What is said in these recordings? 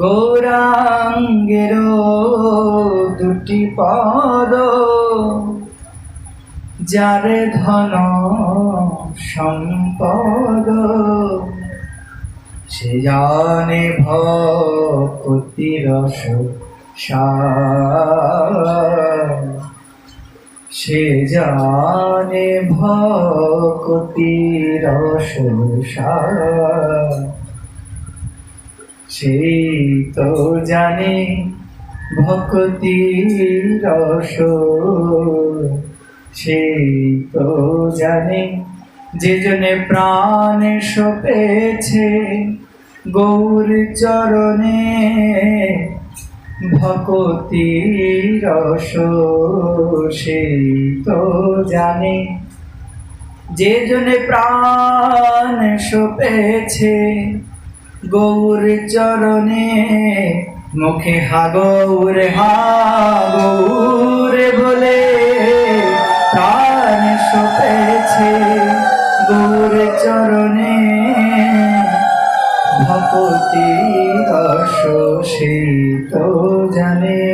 গৌরাঙ্গের দুটি পদ। যারে ধন সম্পদ সে জানে ভক্তি রস সে জানে ভক্তি রস সেই তো জানে ভক্তি রস সেই তো জানে যে জনে প্রাণ সপেছে, গৌর চরণে ভকতি রস সেই তো জানে যে জনে প্রাণ সপেছে গৌর চরণে, মুখে হা গৌর হা গৌর বলে প্রাণ সপেছে। গৌর চরণে ভকতি অশোষিত জানে।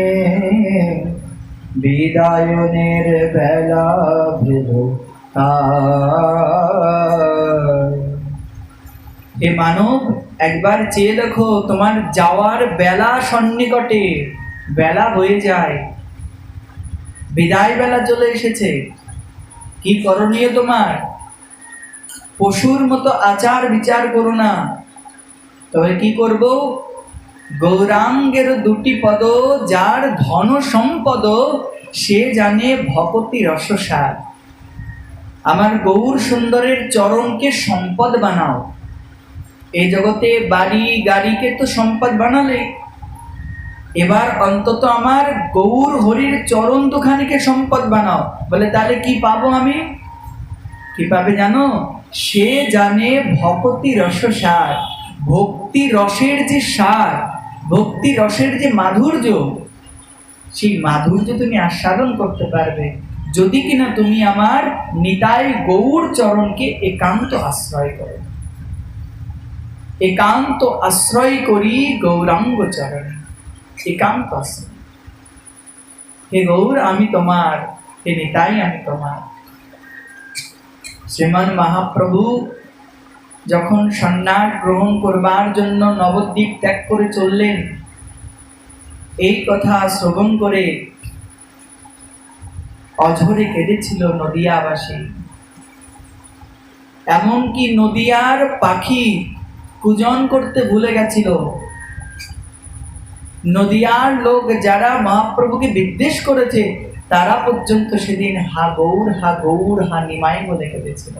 বিদায়নের বেলা ভেল হে মানব একবার চেয়ে দেখো তোমার যাওয়ার বেলা সন্নিকটে। বেলা হয়ে যায়। বিদায় বেলা চলে এসেছে। কি করণীয় তোমার? পশুর মতো আচার বিচার করো না। তবে কি করব? গৌরাঙ্গের দুটি পদ, যার ধন সম্পদ, সে জানে ভকতি রসসার। আমার গৌর সুন্দরের চরণকে সম্পদ বানাও। এই জগতে বাড়ি, গাড়িকে তো সম্পদ বানালে এবার অন্তত আমার গৌর হরির চরণ দুখানিকে সম্পদ বানাও। বলে, তাহলে কি পাবো আমি? কি পাবে জানো? সে জানে ভকতি রসসার ভক্তি রসের যে সার, ভক্তি রসের যে মাধুর্য। সেই মাধুর্য তুমি আস্বাদন করতে পারবে। যদি কিনা তুমি আমার নিতাই গৌর চরণকে একান্ত আশ্রয় করো। একান্ত আশ্রয় করি গৌরাঙ্গ চরণে একান্ত আশ্রয়। হে গৌর, আমি তোমার, হে নিতাই, আমি তোমার। শ্রীমান মহাপ্রভু, যখন সন্ন্যাস গ্রহণ করবার জন্য নবদ্বীপ ত্যাগ করে চললেন, এই কথা শ্রবণ করে অঝরে কেঁদেছিল নদিয়াবাসী। এমনকি নদিয়ার পাখি পূজন করতে ভুলে গেছিল। নদিয়ার লোক যারা মহাপ্রভুকে বিদ্বেষ করেছে, তারা পর্যন্ত সেদিন হা গৌর হা গৌর হা নিমাই বলে কেঁদেছিল।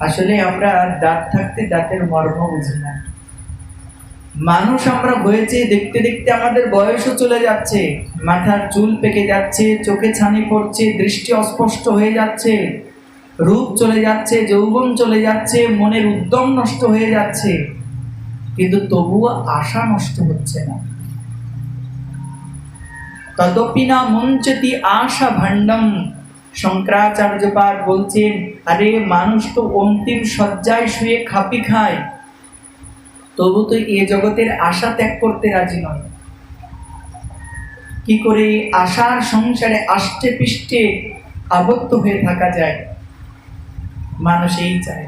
আসলে আমরা দাঁত থাকতে দাঁতের মর্ম বুঝি না। মানুষ আমরা হয়েছে, দেখতে দেখতে আমাদের বয়সও চলে যাচ্ছে। মাথার চুল পেকে যাচ্ছে, চোখে ছানি পড়ছে, দৃষ্টি অস্পষ্ট হয়ে যাচ্ছে। রূপ চলে যাচ্ছে, যৌবন চলে যাচ্ছে, মনের উদ্যম নষ্ট হয়ে যাচ্ছে। কিন্তু তবুও আশা নষ্ট হচ্ছে না। তদপি না মঞ্চতি আশা ভাণ্ডম। শঙ্করাচার্য পাঠ বলছেন, আরে, মানুষ তো অন্তিম শয্যায় শুয়ে খাপি খায়। তবু তো এ জগতের আশা ত্যাগ করতে রাজি নয়। কি করে আশার সংসারে আষ্টে পিষ্টে আবদ্ধ হয়ে থাকা যায়? মানুষ এই চায়।